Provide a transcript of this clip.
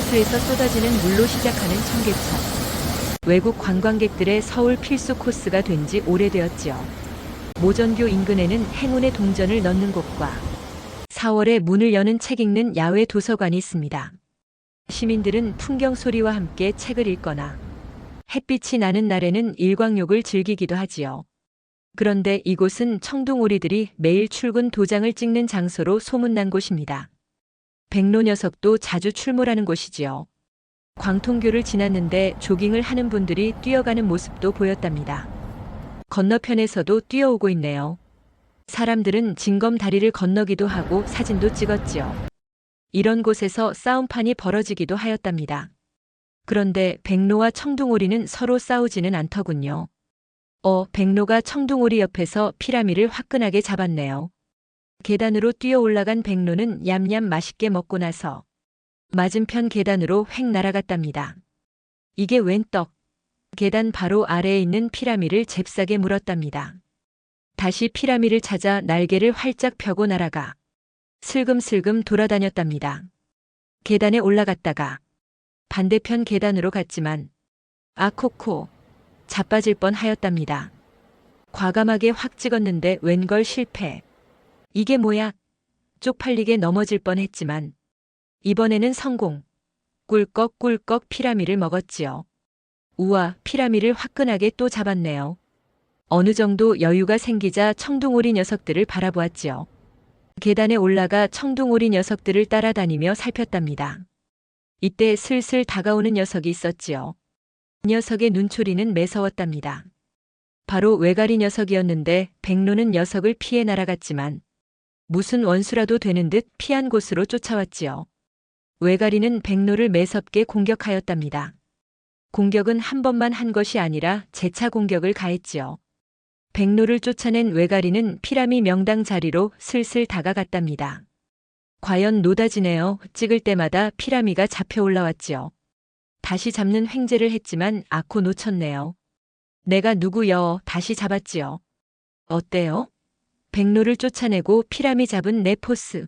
호수에서 쏟아지는 물로 시작하는 청계천. 외국 관광객들의 서울 필수 코스가 된 지 오래되었지요. 모전교 인근에는 행운의 동전을 넣는 곳과 4월에 문을 여는 책 읽는 야외 도서관이 있습니다. 시민들은 풍경 소리와 함께 책을 읽거나 햇빛이 나는 날에는 일광욕을 즐기기도 하지요. 그런데 이곳은 청둥오리들이 매일 출근 도장을 찍는 장소로 소문난 곳입니다. 백로 녀석도 자주 출몰하는 곳이지요. 광통교를 지났는데 조깅을 하는 분들이 뛰어가는 모습도 보였답니다. 건너편에서도 뛰어오고 있네요. 사람들은 징검 다리를 건너기도 하고 사진도 찍었지요. 이런 곳에서 싸움판이 벌어지기도 하였답니다. 그런데 백로와 청둥오리는 서로 싸우지는 않더군요. 어, 백로가 청둥오리 옆에서 피라미를 화끈하게 잡았네요. 계단으로 뛰어 올라간 백로는 얌얌 맛있게 먹고 나서 맞은편 계단으로 획 날아갔답니다. 이게 웬 떡? 계단 바로 아래에 있는 피라미를 잽싸게 물었답니다. 다시 피라미를 찾아 날개를 활짝 펴고 날아가 슬금슬금 돌아다녔답니다. 계단에 올라갔다가 반대편 계단으로 갔지만 아코코 자빠질 뻔 하였답니다. 과감하게 확 찍었는데 웬걸 실패. 이게 뭐야? 쪽팔리게 넘어질 뻔 했지만 이번에는 성공. 꿀꺽꿀꺽 피라미를 먹었지요. 우와, 피라미를 화끈하게 또 잡았네요. 어느 정도 여유가 생기자 청둥오리 녀석들을 바라보았지요. 계단에 올라가 청둥오리 녀석들을 따라다니며 살폈답니다. 이때 슬슬 다가오는 녀석이 있었지요. 녀석의 눈초리는 매서웠답니다. 바로 외가리 녀석이었는데 백로는 녀석을 피해 날아갔지만 무슨 원수라도 되는 듯 피한 곳으로 쫓아왔지요. 외가리는 백로를 매섭게 공격하였답니다. 공격은 한 번만 한 것이 아니라 재차 공격을 가했지요. 백로를 쫓아낸 외가리는 피라미 명당 자리로 슬슬 다가갔답니다. 과연 노다지네요. 찍을 때마다 피라미가 잡혀 올라왔지요. 다시 잡는 횡재를 했지만 아코 놓쳤네요. 내가 누구여 다시 잡았지요. 어때요? 백로를 쫓아내고 피라미 잡은 내 포스.